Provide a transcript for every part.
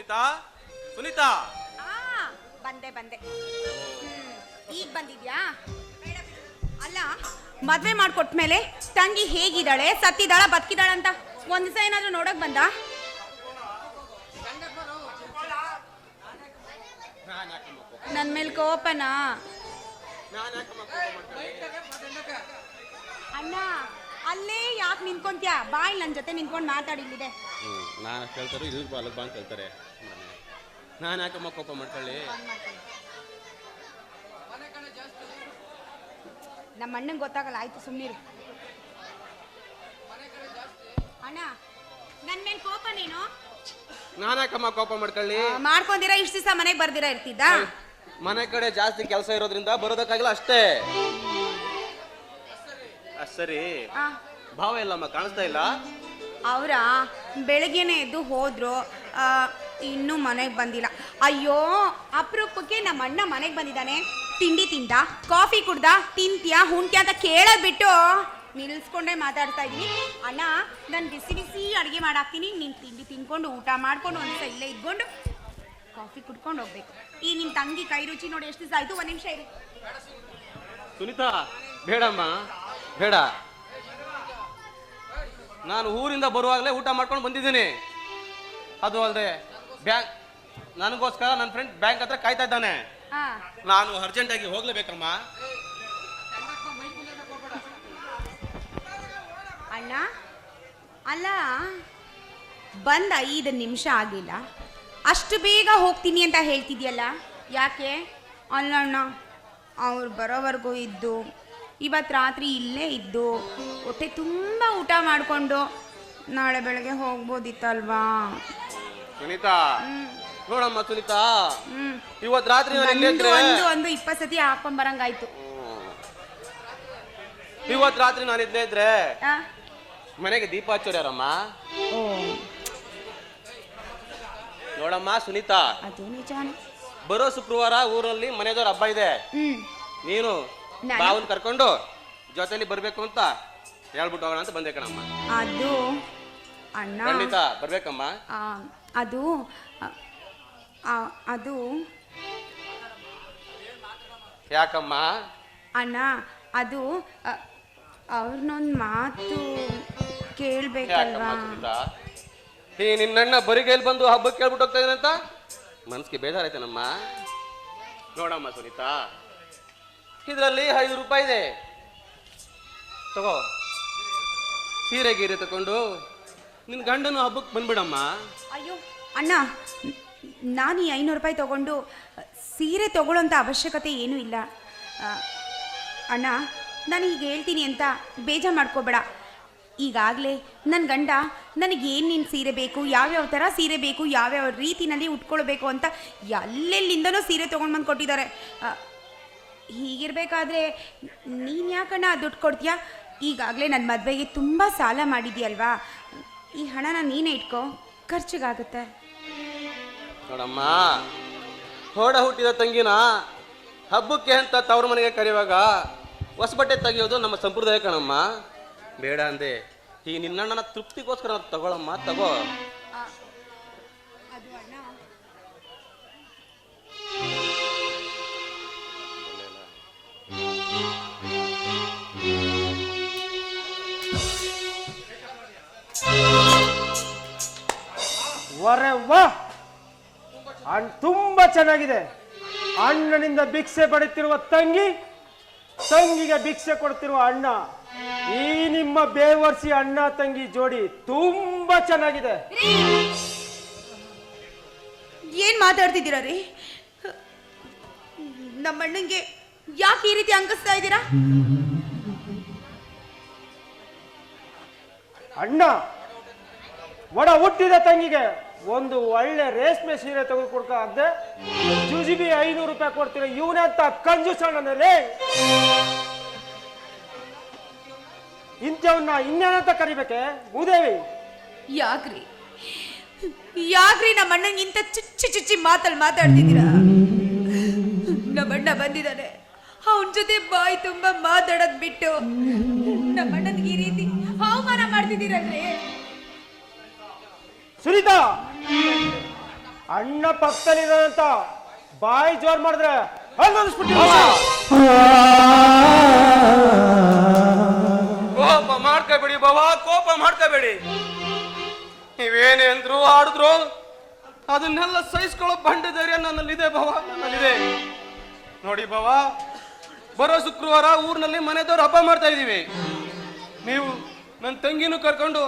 ಸುನೀತಾ? ಸುನೀತಾ? ಆ ಬಂದೆ ಬಂದೆ. ಈಗ ಬಂದಿದ್ಯಾ? ಅಲ್ಲ ಮದ್ವೆ ಮಾಡ್ಕೊಟ್ಮೇಲೆ ತಂಗಿ ಹೇಗಿದ್ದಾಳೆ ಸತ್ತಿದಾಳ ಬದುಕಿದಾಳ ಅಂತ ಒಂದ್ ದಿವಸ ಏನಾದ್ರೂ ನೋಡಕ್ ಬಂದ? ನನ್ ಮೇಲೆ ಕೋಪನಾ? ಅಣ್ಣ ಅಲ್ಲೇ ಯಾಕೆ ನಿಂತ್ಕೊಂತ್ಯಾ? ಬಾಯ್ ನನ್ನ ಜೊತೆ ನಿಂತ್ಕೊಂಡು ಮಾತಾಡಿಲ್ಲಿದೆ ಹ್ಮ್ ನಾನು ಕೇಳ್ತಾರೆ ಇಲ್ಲ ಬಾಲಕ್ ಬಾ ಅಂತ ಹೇಳ್ತಾರೆ ನಾನು ಯಾಕಮ್ಮ ಕೋಪ ಮಾಡ್ಕೊಳ್ಳಿ? ನಮ್ಮ ಅಣ್ಣಂಗೆ ಗೊತ್ತಾಗಲ್ಲ ಆಯ್ತು ಸುಮ್ಮನಿರು ಅಣ್ಣ ನನ್ನ ಮೇಲೆ ಕೋಪ ನೀನು? ನಾನು ಯಾಕಮ್ಮ ಕೋಪ ಮಾಡ್ಕೊಳ್ಳಿ? ಮಾಡ್ಕೊಂಡಿರ ಇಷ್ಟು ದಿವಸ ಮನೆಗೆ ಬರ್ದಿರ ಇರ್ತಿದ್ದ? ಮನೆ ಕಡೆ ಜಾಸ್ತಿ ಕೆಲಸ ಇರೋದ್ರಿಂದ ಬರೋದಕ್ಕಾಗಿಲ್ಲ ಅಷ್ಟೇ. ಸರಿ. ಭಾವ ಇಲ್ಲಮ್ಮ ಕಾಣಿಸ್ತಾ ಇಲ್ಲ? ಅವರ ಬೆಳಗ್ಗೆನೆ ಎದ್ದು ಹೋದ್ರು. ಆ, ಇನ್ನೂ ಮನೆಗೆ ಬಂದಿಲ್ಲ. ಅಯ್ಯೋ ಅಪರೂಪಕ್ಕೆ ನಮ್ಮ ಅಣ್ಣ ಮನೆಗೆ ಬಂದಿದ್ದಾನೆ. ತಿಂಡಿ ತಿಂದ ಕಾಫಿ ಕುಡ್ದ ತಿಂತ್ಯಾ ಹುಣ್ತ್ಯಾ ಅಂತ ಕೇಳೋದ್ ಬಿಟ್ಟು ನಿಲ್ಸ್ಕೊಂಡೆ ಮಾತಾಡ್ತಾ ಇದೀನಿ ಅಣ್ಣ ನಾನು ಬಿಸಿ ಬಿಸಿ ಅಡುಗೆ ಮಾಡಾಕ್ತೀನಿ. ನೀನು ತಿಂಡಿ ತಿನ್ಕೊಂಡು ಊಟ ಮಾಡ್ಕೊಂಡು ಒಂದ್ಸ ಇಲ್ಲೇ ಇದ್ಕೊಂಡು ಕಾಫಿ ಕುಡ್ಕೊಂಡು ಹೋಗ್ಬೇಕು. ಈ ನಿನ್ನ ತಂಗಿ ಕೈ ರುಚಿ ನೋಡಿ ಎಷ್ಟು ದಿವಸ ಆಯ್ತು? ಒಂದು ನಿಮಿಷ ಇರು. ಸುನಿತಾ ಬೇಡಮ್ಮ. ಬೇಡ. ನಾನು ಊರಿಂದ ಬರುವಾಗಲೇ ಊಟ ಮಾಡ್ಕೊಂಡು ಬಂದಿದ್ದೀನಿ. ಅದು ಅಲ್ಲದೆ ಬ್ಯಾಂಕ್ ನನಗೋಸ್ಕರ ನನ್ನ ಫ್ರೆಂಡ್ ಬ್ಯಾಂಕ್ ಹತ್ರ ಕಾಯ್ತಾ ಇದ್ದಾನೆ. ನಾನು ನಾನು ಅರ್ಜೆಂಟಾಗಿ ಹೋಗ್ಲೇಬೇಕಮ್ಮ. ಅಣ್ಣ ಅಲ್ಲ ಬಂದ ಐದು ನಿಮಿಷ ಆಗಿಲ್ಲ. ಅಷ್ಟು ಬೇಗ ಹೋಗ್ತೀನಿ ಅಂತ ಹೇಳ್ತಿದ್ಯಲ್ಲ? ಯಾಕೆ? ಅಲ್ಲ ಅಣ್ಣ ಅವ್ರು ಬರೋವರೆಗೂ ಇದ್ದು ಇವತ್ತು ರಾತ್ರಿ ಇಲ್ಲೇ ಇದ್ದು ಹೊಟ್ಟೆ ತುಂಬ ಊಟ ಮಾಡಿಕೊಂಡು ನಾಳೆ ಬೆಳಗ್ಗೆ ಹೋಗ್ಬೋದಿತ್ತಲ್ವಾ? ಸುನೀತಾ ನೋಡಮ್ಮ ಸುನಿತಾ ಹ್ಮ್. ಇವತ್ತು ರಾತ್ರಿ ನಾನು ಇಲ್ಲೇ ಇದ್ರೆ ಒಂದು ಒಂದು ಇಪ್ಪತ್ತು ಸತಿ ಹಾಕೊಂಬರಂಗಾಯ್ತು ಇವತ್ತು ರಾತ್ರಿ ನಾನು ಇಲ್ಲೇ ಇದ್ರೆ ಆ? ಮನೆಗೆ ದೀಪ ಹಚ್ಚೋರ್ಯಾರಮ್ಮ? ಓ. ನೋಡಮ್ಮ ಸುನೀತಾ ಅದು ನಿಜಾನೆ ಬರೋ ಶುಕ್ರವಾರ ಊರಲ್ಲಿ ಮನೆದವ್ರ ಹಬ್ಬ ಇದೆ. ಹ್ಮ್. ನೀನು ನಾನು- ಬಾವನ್ ಕರ್ಕೊಂಡು ಜೊತೆಲಿ ಬರ್ಬೇಕು ಅಂತ ಹೇಳ್ಬಿಟ್ಟು ಹೋಗೋಣ ಅಂತ ಬಂದೆ ಕಣಮ್ಮ. ಅದು ಅಣ್ಣ. ಖಂಡಿತ ಬರ್ಬೇಕಮ್ಮ. ಆ, ಅದು ಆ, ಆ, ಅದು. ಯಾಕಮ್ಮ? ಅಣ್ಣ ಅದು ಅವ್ರನ್ನೊಂದು ಮಾತು ಕೇಳಬೇಕಲ್ವಾ? ಯಾಕಮ್ಮ ಸುನೀತಾ ಈ ನಿನ್ನಣ್ಣ ಬರಿಗೈಲಿ ಬಂದು ಹಬ್ಬಕ್ಕೆ ಕೇಳ್ಬಿಟ್ಟು ಹೋಗ್ತಾ ಇದ್ದಾನೆ ಅಂತ? ಮನ್ಸಿಗೆ ನಮ್ಮ ನೋಡಮ್ಮ ಸುನೀತಾ ಇದರಲ್ಲಿ ಐದು ರೂಪಾಯಿ ಇದೆ. ತಗೋ. ಸೀರೆ ಗೀರೆ ತಗೊಂಡು ನಿನ್ನ ಗಂಡನು ಹಬ್ಬಕ್ಕೆ ಬಂದ್ಬಿಡಮ್ಮ. ಅಯ್ಯೋ, ಅಣ್ಣ, ನಾನು ಈ ಐನೂರು ರೂಪಾಯಿ ತಗೊಂಡು ಸೀರೆ ತಗೊಳ್ಳೋಂಥ ಅವಶ್ಯಕತೆ ಏನೂ ಇಲ್ಲ. ಅಣ್ಣ, ನಾನು ಈಗ ಹೇಳ್ತೀನಿ ಅಂತ ಬೇಜಾರು ಮಾಡ್ಕೋಬೇಡ. ಈಗಾಗಲೇ ನನ್ನ ಗಂಡ ನನಗೆ ಏನು ನಿನ್ನ ಸೀರೆ ಬೇಕು, ಯಾವ್ಯಾವ ಥರ ಸೀರೆ ಬೇಕು, ಯಾವ್ಯಾವ ರೀತಿನಲ್ಲಿ ಉಟ್ಕೊಳ್ಬೇಕು ಅಂತ ಎಲ್ಲೆಲ್ಲಿಂದನೂ ಸೀರೆ ತೊಗೊಂಡು ಬಂದು ಕೊಟ್ಟಿದ್ದಾರೆ ಹೀಗಿರ್ಬೇಕಾದ್ರೆ ನೀನು ಯಾಕಣ್ಣ ದುಡ್ಡು ಕೊಡ್ತೀಯಾ? ಈಗಾಗಲೇ ನನ್ನ ಮದುವೆಗೆ ತುಂಬ ಸಾಲ ಮಾಡಿದ್ಯಲ್ವಾ? ಈ ಹಣನ ನೀನೇ ಇಟ್ಕೋ, ಖರ್ಚಿಗಾಗುತ್ತೆ. ನೋಡಮ್ಮ, ಹೊಡ ಹುಟ್ಟಿದ ತಂಗಿನ ಹಬ್ಬಕ್ಕೆ ಅಂತ ತವ್ರ ಮನೆಗೆ ಕರೆಯುವಾಗ ಹೊಸ ಬಟ್ಟೆ ತೆಗೆಯೋದು ನಮ್ಮ ಸಂಪ್ರದಾಯ ಕಣಮ್ಮ. ಬೇಡ ಅಂದೆ ಈ ನಿನ್ನಣ್ಣನ ತೃಪ್ತಿಗೋಸ್ಕರ ತಗೊಳಮ್ಮ, ತಗೋ. ತುಂಬಾ ಚೆನ್ನಾಗಿದೆ. ಅಣ್ಣನಿಂದ ಭಿಕ್ಷೆ ಪಡೆಯುತ್ತಿರುವ ತಂಗಿ ತಂಗಿಗೆ ಭಿಕ್ಷೆ ಕೊಡ್ತಿರುವ ಅಣ್ಣ. ಈ ನಿಮ್ಮ ಬೇವರ್ಸಿ ಅಣ್ಣ ತಂಗಿ ಜೋಡಿ ತುಂಬಾ ಚೆನ್ನಾಗಿದೆ. ಏನ್ ಮಾತಾಡ್ತಿದ್ದೀರಾ ರೀ? ನಮ್ಮ ಅಣ್ಣಂಗೆ ಯಾಕೆ ಈ ರೀತಿ ಅಂಕಿಸ್ತಾ ಇದ್ದೀರಾ? ಅಣ್ಣ ಒಡ ಹುಟ್ಟಿದ ತಂಗಿಗೆ ಒಂದು ಒಳ್ಳೆ ರೇಷ್ಮೆ ಸೀರೆ ತೆಗೆದುಕೊಡ್ಕ ಅದ್ದೆ ಜುಜಿಬಿ ಐನೂರು ರೂಪಾಯಿ ಕೊಡ್ತೀರ ಇವನೇ ಅಂತ ಕಂಜೂಸ್ ಅಣ್ಣನಲ್ಲಿ ಇಂಥವನ್ನ ಇನ್ನೇನಂತ ಕರಿಬೇಕೆ? ಭೂದೇವಿ. ಯಾಕ್ರಿ? ಯಾಕ್ರಿ ನಮ್ಮ ಅಣ್ಣಂಗೆ ಇಂಥ ಚುಚ್ಚಿ ಚುಚ್ಚಿ ಮಾತಲ್ಲಿ ಮಾತಾಡ್ತಿದ್ದೀರಾ? ನಮ್ಮ ಅಣ್ಣ ಬಂದಿದ್ದಾನೆ. ಅವನ ಜೊತೆ ಬಾಯಿ ತುಂಬಾ ಮಾತಾಡೋದ್ ಬಿಟ್ಟು ನಮ್ಮ ಅಣ್ಣನಿಗೆ ಈ ರೀತಿ ಅವಮಾನ ಮಾಡ್ತಿದ್ದೀರಲ್ರಿ? ಸುನೀತಾ! ಅಣ್ಣ ಪಕ್ಕದಲ್ಲಿರೋದಂತ ಬಾಯಿ ಜೋರ್ ಮಾಡಿದ್ರೆ ಕೋಪ ಮಾಡ್ಕೋಬೇಡಿ ಬಾಬಾ ಕೋಪ ಮಾಡ್ಕೋಬೇಡಿ. ನೀವೇನೇ ಅಂದ್ರು ಆಡಿದ್ರು ಅದನ್ನೆಲ್ಲ ಸಹಿಸ್ಕೊಳ್ಳೋ ಬಂಡ ಧೈರ್ಯ ನನ್ನಲ್ಲಿದೆ ಬಾಬಾ ನನ್ನಲ್ಲಿದೆ. ನೋಡಿ ಬಾಬಾ ಬರೋ ಶುಕ್ರವಾರ ಊರಿನಲ್ಲಿ ಮನೆದವ್ರು ಹಬ್ಬ ಮಾಡ್ತಾ ಇದೀವಿ ನೀವು ನನ್ನ ತಂಗಿನೂ ಕರ್ಕೊಂಡು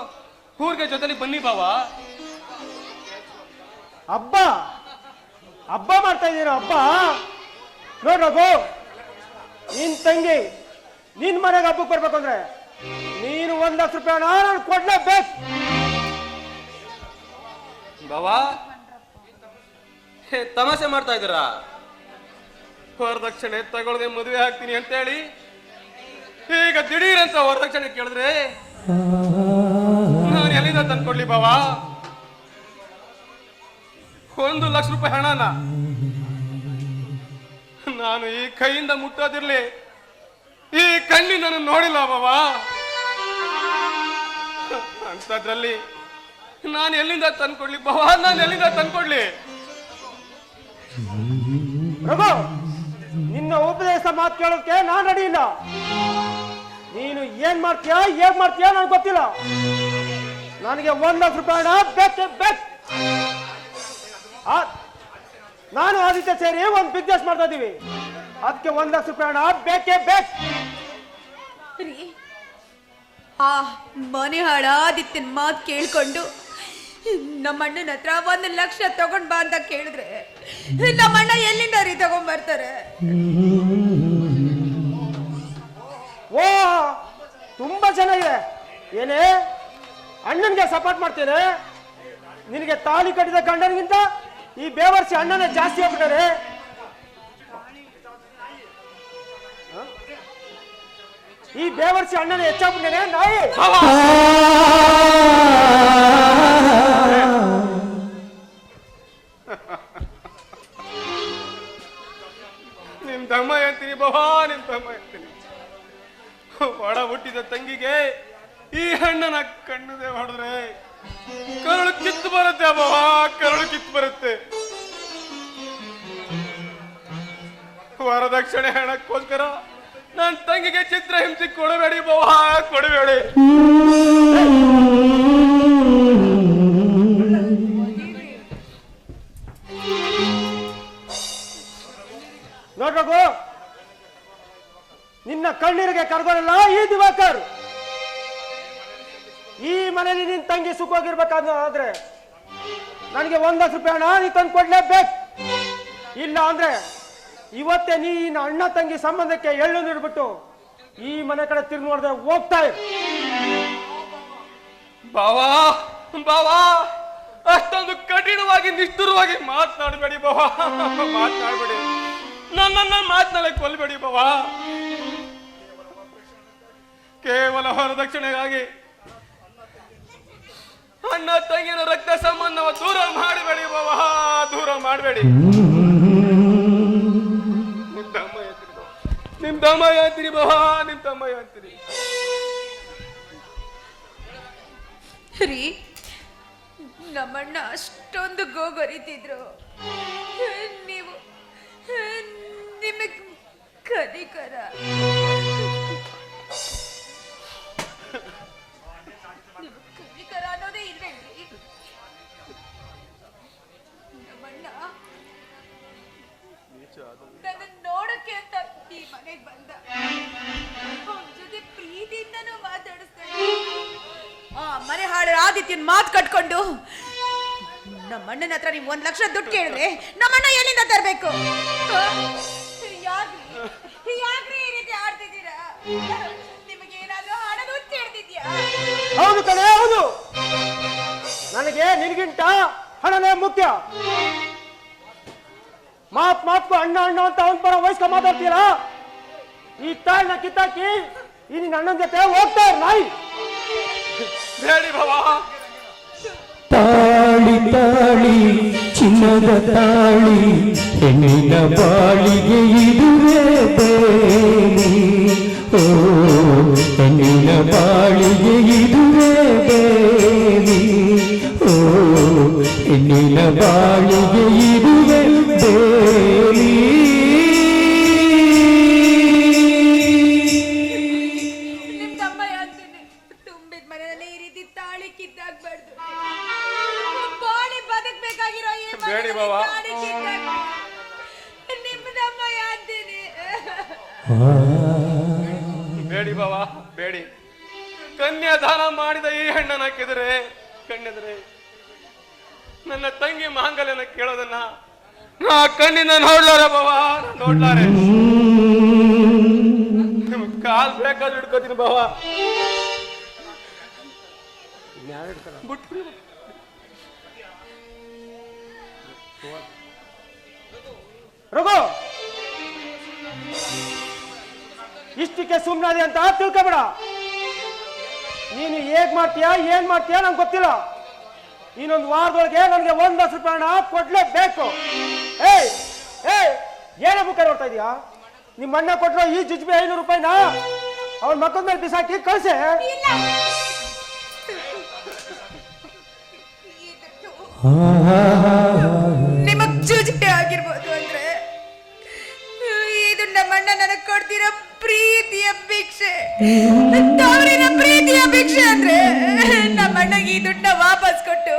ಊರಿಗೆ ಜೊತೆಲಿ ಬನ್ನಿ ಬಾವ. ಹಬ್ಬ. ಹಬ್ಬ ಮಾಡ್ತಾ ಇದ್ದೀರ ಹಬ್ಬ? ನೋಡ್ರಗು ನಿನ್ ತಂಗಿ ನಿನ್ ಮನೆಗೆ ಹಬ್ಬಕ್ಕೆ ಬರ್ಬೇಕು ಅಂದ್ರೆ ನೀನು ಒಂದ್ ಲಕ್ಷ ರೂಪಾಯಿ ನಾನು ಕೊಡ್ಲೇಬೇಕು. ಬಾವಾ ಹೇ, ತಮಾಷೆ ಮಾಡ್ತಾ ಇದ್ದೀರಾ? ವರದಕ್ಷಿಣೆ ತಗೊಳ್ದೆ ಮದುವೆ ಆಗ್ತೀನಿ ಅಂತೇಳಿ. ಈಗ ದಿಢೀರ್ ಅಂತ ವರದಕ್ಷಿಣೆ ಕೇಳಿದ್ರೆ ನಾನು ಎಲ್ಲಿಂದ ತಂದ್ಕೊಡ್ಲಿ ಬಾವ? ಒಂದು ಲಕ್ಷ ರೂಪಾಯಿ ಹಣನ. ನಾನು ಈ ಕೈಯಿಂದ ಮುಟ್ಟೋದಿರ್ಲಿ. ಈ ಕಣ್ಣಿ ನಾನು ನೋಡಿಲ್ಲ ಬಾಬಾ. ಅಂತದ್ರಲ್ಲಿ ನಾನು ಎಲ್ಲಿಂದ ತಂದ್ಕೊಡ್ಲಿ? ಬಾಬಾ, ನಾನು ಎಲ್ಲಿಂದ ತಂದ್ಕೊಡ್ಲಿ? ಪ್ರಭು, ನಿನ್ನ ಉಪದೇಶ ಮಾತು ಕೇಳೋಕೆ ನಾನು ರೆಡಿ ಇಲ್ಲ. ನೀನು ಏನ್ ಮಾಡ್ತೀಯಾ ಏನ್ ಮಾಡ್ತೀಯಾ ನನಗೆ ಗೊತ್ತಿಲ್ಲ. ನನಗೆ ಒಂದ್ ಲಕ್ಷ ರೂಪಾಯಿ ಬೇಕೇ ಬೇಕು. ನಾನು ಆದಿತ್ಯ ಸೇರಿ ಒಂದು ಬಿಸ್ನೆಸ್ ಮಾಡ್ತಾ ಇದೀವಿ ಅದಕ್ಕೆ ಒಂದ್ ಲಕ್ಷ ರೂಪಾಯಿ ಹಣ ಬೇಕೇ ಬೇಕು. ರೀ ಆ ಮನೆ ಹಾಳಾದಿತ್ತಿನ ಮಾತು ಕೇಳ್ಕೊಂಡು ನಮ್ಮ ಅಣ್ಣನ ಹತ್ರ ಒಂದು ಲಕ್ಷ ತಗೊಂಡ್ ಬಾ ಅಂತ ಕೇಳಿದ್ರೆ ನಮ್ಮ ಅಣ್ಣ ಎಲ್ಲಿಂದ ರೀ ತಗೊಂಡ್ ಬರ್ತಾರೆ? ಓ ತುಂಬಾ ಚೆನ್ನಾಗಿದೆ. ಏನೇ ಅಣ್ಣನಿಗೆ ಸಪೋರ್ಟ್ ಮಾಡ್ತೇನೆ ನಿನಗೆ ತಾಳಿ ಕಟ್ಟಿದ ಗಂಡನಿಗಿಂತ ಈ ಬೇವರ್ಸಿ ಅಣ್ಣನ ಜಾಸ್ತಿ ಆಗ್ಬಿಟ್ಟಾರೆ? ಈ ಬೇವರ್ಸಿ ಅಣ್ಣನ ಹೆಚ್ಚಾಗ್ಬಿಟ್ಟೇನೆ ನಾಯಿ. ನಿಮ್ ತಮ್ಮ ಹೇಳ್ತೀನಿ ಬಹಾ, ನಿಮ್ ತಮ್ಮ ಹೇಳ್ತೀನಿ. ಒಡ ಹುಟ್ಟಿದ ತಂಗಿಗೆ ಈ ಅಣ್ಣನ ಕಣ್ಣದೇ ಹೊಡೆದ್ರೆ. ಕರುಳು ಕಿತ್ತು ಬರುತ್ತೆ ಬಹಾ ಕರುಳು ಕಿತ್ತು ಬರುತ್ತೆ. ವರದಕ್ಷಿಣೆ ಹಣಕ್ಕೋಸ್ಕರ ನನ್ನ ತಂಗಿಗೆ ಚಿತ್ರ ಹಿಂಸೆ ಕೊಡಬೇಡಿ ಬವಾ ಕೊಡಬೇಡಿ. ನೋಡ್ಬೇಕು? ನಿನ್ನ ಕಣ್ಣೀರಿಗೆ ಕರ್ಗೋರಲ್ಲ ಈ ದಿವಾಕರ್. ಈ ಮನೇಲಿ ನಿನ್ ತಂಗಿ ಸುಖವಾಗಿರ್ಬೇಕಾದ ಆದ್ರೆ ನನಗೆ ಒಂದ್ ಲಕ್ಷ ರೂಪಾಯಿ ಹಣ ನೀ ತಂದು ಕೊಡ್ಲೇಬೇಕು. ಇಲ್ಲ ಅಂದ್ರೆ ಇವತ್ತೇ ನೀ ಅಣ್ಣ ತಂಗಿ ಸಂಬಂಧಕ್ಕೆ ಎಳ್ಳು ನೀಡ್ಬಿಟ್ಟು ಈ ಮನೆ ಕಡೆ ತಿರ್ಗಿ ನೋಡಿದ್ರೆ ಹೋಗ್ತಾ. ಬಾವಾ ಬಾವಾ, ಅಷ್ಟೊಂದು ಕಠಿಣವಾಗಿ, ನಿಷ್ಠುರವಾಗಿ ಮಾತನಾಡಬೇಡಿ ಬಾವಾ. ಮಾತನಾಡಬೇಡಿ. ನನ್ನನ್ನ ಮಾತನಾಡಕ್ ಕೊಲ್ಬೇಡಿ ಬಾವಾ. ಕೇವಲ ವರದಕ್ಷಿಣೆಗಾಗಿ ಅಣ್ಣ ತಂಗಿನ ರಕ್ತ ಸಂಬಂಧವ ದೂರ ಮಾಡಬೇಡಿ ಬಾವಾ, ದೂರ ಮಾಡಬೇಡಿ. ನಿಮ್ ತಮ್ಮ ಹೇಳ್ತೀರಿ. ನಿಮ್ ತಮ್ಮ ಹೇಳ್ತೀರಿ ನಿಮ್ ತಮ್ಮ ರೀ, ನಮ್ಮಣ್ಣ ಅಷ್ಟೊಂದು ಗೋಗೊರಿತಿದ್ರು. ನೀವು, ನಿಮಗ್ ಕನಿಕರ ಬಂದ. ಜೊತೆ ಪ್ರೀತಿಯಿಂದನೂ ಮಾತಾಡಿಸ್ತಾನೆ ಆ, ಮನೆ ಹಾಳು ಆದಿತ್ಯನ್ ಮಾತು ಕಟ್ಕೊಂಡು, ನಮ್ಮ ಅಣ್ಣನ ಹತ್ರ ನೀವು ಒಂದ್ ಲಕ್ಷ ದುಡ್ಡು ಕೇಳಿದ್ರೆ ನಮ್ಮಣ್ಣ ಎಲ್ಲಿಂದ ತರಬೇಕು? ಈ ರೀತಿ ಆಡ್ತಿದ್ದೀರಾ? ನಿಮಗೆ ಏನಾದ್ರೂ ಹಣದ ಹೌದು ಕಣೆ, ಹೌದು. ನನಗೆ ನಿನಗಿಂತ ಹಣನೇ ಮುಖ್ಯ. ಮಾತ್ ಮಾತ್ಕು ಅಣ್ಣ ಅಣ್ಣ ಅಂತ ಅವನ್ ಪರ ವಯಸ್ಕ ಮಾತಾಡ್ತೀರ ಈ ತಾಳ್ನ ಕಿತ್ತಾಕಿ ಈ ನಿನ್ನ ಅಣ್ಣನ ಜೊತೆ ಹೋಗ್ತಾ ಇರ್ ನಾಯಿ ಬೇಡಿ ಬಾವಾ ತಾಳಿ ತಾಳಿ ಚಿನ್ನದ ತಾಳಿ ಹೆಣ್ಣಿನ ಬಾಳಿಗೆ ಇದುವೇ ಬೇಲಿ ಓ ಹೆಣ್ಣಿನ ಬಾಳಿಗೆ ಇದುವೇ ಬೇಲಿ ಓ ಹೆಣ್ಣಿನ ಹೆಣ್ಣಿನ ಬಾಳಿಗೆ ಇರುವೆ ಬೇಡಿ ಬಾವ. ಅಂತೀನಿ ಬೇಡಿ ಬಾವ ಬೇಡಿ. ಕನ್ಯಾದಾನ ಮಾಡಿದ ಈ ಹೆಣ್ಣನ ಕೆದರೆ ಕಣ್ಣೆದರೆ. ನನ್ನ ತಂಗಿ ಮಾಂಗಲ್ಯನ ಕೇಳೋದನ್ನ ನಾ ಕಣ್ಣಿಂದ ನೋಡ್ಲಾರ ಬಾವ ನೋಡ್ಲಾರೆ. ನಿಮ್ ಕಾಲ್ ಬೇಕಾದ್ರೆ ಹಿಡ್ಕೋತೀನಿ ಬಾವ ಬಿಟ್ಬಿಡಿ. ರಘು! ಇಷ್ಟಕ್ಕೆ ಸುಮ್ಮನಾದೆ ಅಂತ ತಿಳ್ಕೊಬೇಡ. ನೀನು ಹೇಗ್ ಮಾಡ್ತೀಯಾ ಏನ್ ಮಾಡ್ತೀಯಾ ನಂಗೆ ಗೊತ್ತಿಲ್ಲ. ಇನ್ನೊಂದು ವಾರದೊಳಗೆ ನನಗೆ ಒಂದ್ ಲಕ್ಷ ರೂಪಾಯಿ ಹಣ ಕೊಡ್ಲೇಬೇಕು. ಏಯ್ ಏಯ್ ಏನೇ ಮುಖ ನೋಡ್ತಾ ಇದೀಯಾ? ನಿಮ್ಮ ಅಣ್ಣ ಕೊಟ್ಟರು ಈ ಜಿಜ್ಬಿ ಐನೂರು ರೂಪಾಯಿನ ಅವ್ರ ಮಕ್ಕಳ ಮೇಲೆ ಬಿಸಾಕಿ ಕಳ್ಸೆ. ಇಲ್ಲ. ಕೊಡ್ತಿರೋ ಪ್ರೀತಿಯ ಭಿಕ್ಷೆ. ತವರಿನ ಪ್ರೀತಿಯ ಭಿಕ್ಷೆ ಅಂದ್ರೆ ನಮ್ಮಣ್ಣಗೆ ಈ ದುಡ್ಡ ವಾಪಸ್ ಕೊಟ್ಟು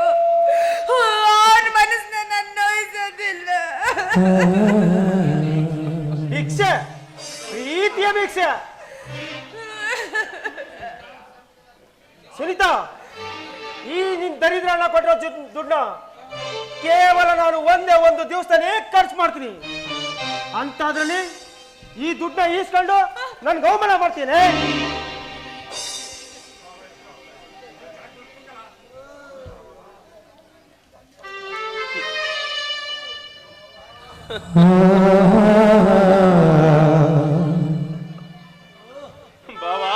ನನ್ ಅವಮಾನ ಮಾಡ್ತೀನಿ. ಬಾವಾ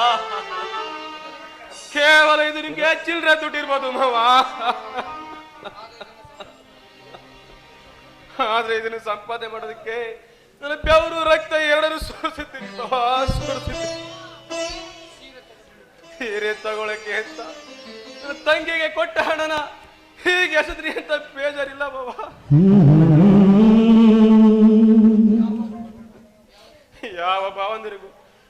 ಕೇವಲ ಇದು ನಿಮ್ಗೆ ಚಿಲ್ರೆ ದುಡ್ಡಿರ್ಬೋದು ಮಾವಾ. ಆದ್ರೆ ಇದನ್ನು ಸಂಪಾದನೆ ಮಾಡೋದಕ್ಕೆ ತಗೊಳಕ್ಕೆ ಅಂತ ತಂಗಿಗೆ ಕೊಟ್ಟ ಹಣನ ಹೀಗೆ ಎಸದ್ರಿ ಅಂತ ಬೇಜಾರಿಲ್ಲ ಬಾವಾ. ಯಾವ ಭಾವಂದರಿಗೂ?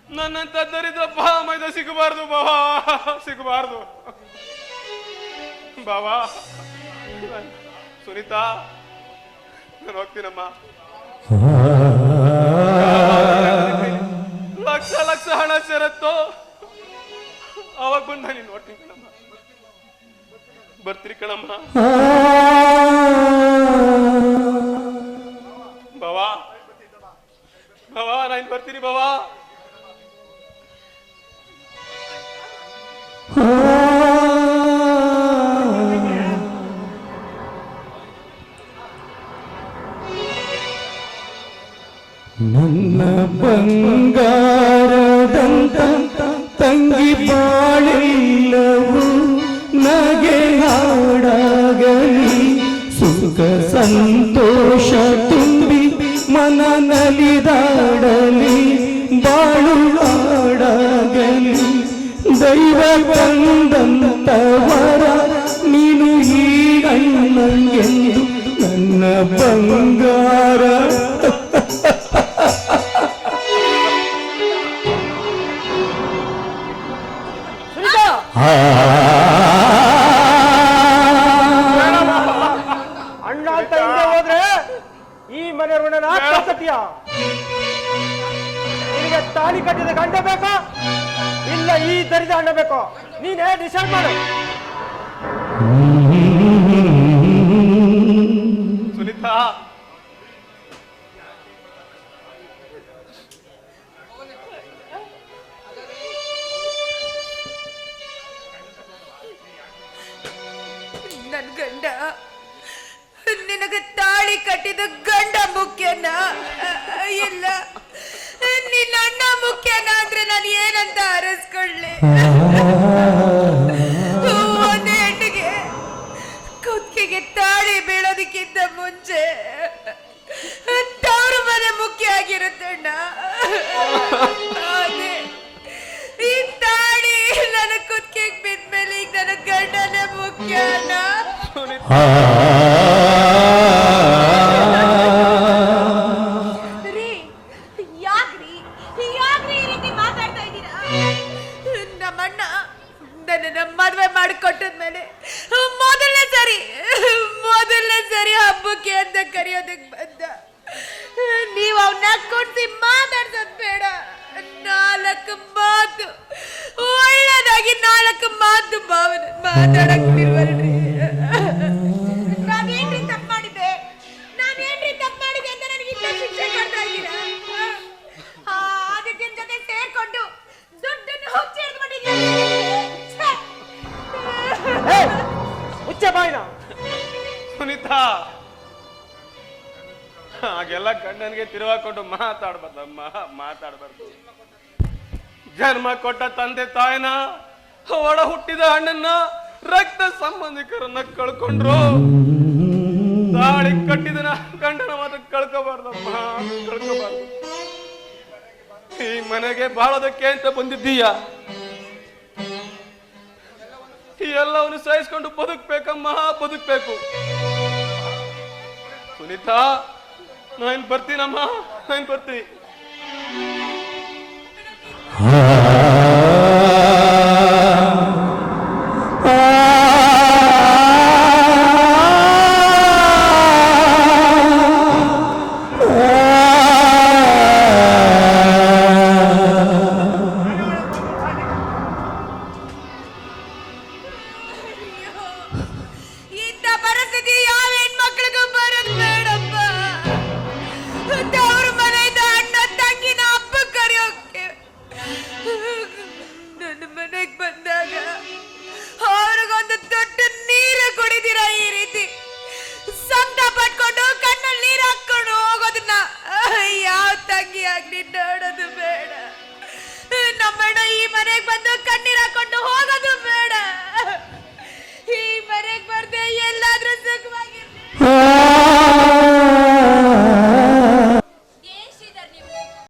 ನನ್ನಂತ ದರಿದ್ರ ಮೈದ ಸಿಗಬಾರ್ದು ಬಾವಾ. ಸಿಗಬಾರ್ದು. ಬಾಬಾ ಸುನೀತಾ, ನಾನು ಹೋಗ್ತೀನಮ್ಮ. ಲಕ್ಷ ಲಕ್ಷ ಹಣ ಸೇರತ್ತೋ? ಅವಾಗ ಬಂದ ನೀನು ನೋಡ್ತೀನಿ ಕಣಮ್ಮ. ಬರ್ತೀರಿ ಕಣಮ್ಮ. ಮನ ನಲಿದಾಡಲಿ ಬಾಳು ಹಾಡಾಗಲಿ. ದೈವ ಬಂದಂತವರ ನೀನು ಈ ನನ್ನ ಬಂಗಾರ ತಾಳಿ ಕಟ್ಟಿದ ಗಂಡ ಬೇಕಾ? ಇಲ್ಲ ಈ ದರಿದ ಅಣ್ಣ ಬೇಕೋ? ನೀನೇ ಡಿಸೈಡ್ ಮಾಡು. ಹೆಣ್ಣಿಗೆ, ಕುತ್ತಿಗೆಗೆ ತಾಳಿ ಬೀಳೋದಕ್ಕಿಂತ ಮುಂಚೆ ತವರು ಮನೆ ಮುಖ್ಯ ಆಗಿರುತ್ತಣ್ಣ ಈ ತಾಳಿ ನನ್ನ ಕುತ್ತಿಗೆಗೆ ಬಿದ್ಮೇಲೆ ಈಗ ನನ್ನ ಗಂಡನೇ ಸುನೀತಾ ಆ ಮಾಡಿಕೊಟ್ಟದ್ಮೇಲೆ, ಮೊದಲನೇ ಸರಿ ಮೊದಲನೇ ಸರಿ ಹಬ್ಬಕ್ಕೆ ಅಂತ ಕರೆಯೋದಕ್ಕೆ ಬಂದ. ನೀವು ಅವನ್ನ ಕುಣಿಸಿ ಮಾತಾಡ್ಸೋದ್ ಬೇಡ. ನಾಲ್ಕು ಮಾತು, ಒಳ್ಳೇದಾಗಿ ನಾಲ್ಕು ಮಾತು ಭಾವನೆ ಮಾತಾಡಕ್ ಮುಚ್ಚೆ ಬಾಯ್ನ. ಸುನೀತಾ. ಹಾಗೆಲ್ಲ ಗಂಡನಿಗೆ ತಿರುವಾಕೊಂಡು ಮಾತಾಡ್ಬಾರ್ದಮ್ಮ, ಮಾತಾಡ್ಬಾರ್ದು. ಜನ್ಮ ಕೊಟ್ಟ ತಂದೆ ತಾಯಿನ ಒಡ ಹುಟ್ಟಿದ ಹಣ್ಣನ್ನ ರಕ್ತ ಸಂಬಂಧಿಕರನ್ನ ಕಳ್ಕೊಂಡ್ರು. ತಾಳಿ ಕಟ್ಟಿದನ ಗಂಡನ ಮಾತ್ರ ಕಳ್ಕೋಬಾರ್ದಮ್ಮ, ಕಳ್ಕೋಬಾರ್ದು. ಈ ಮನೆಗೆ ಬಾಳೋದಕ್ಕೆ ಅಂತ ಬಂದಿದ್ದೀಯ? ಎಲ್ಲವನ್ನು ಸಹಿಸ್ಕೊಂಡು ಬದುಕ್ಬೇಕಮ್ಮ ಬದುಕ್ಬೇಕು. ಸುನೀತಾ ನಾನು ಬರ್ತೀನಮ್ಮ ನಾನು ಬರ್ತೀನಿ.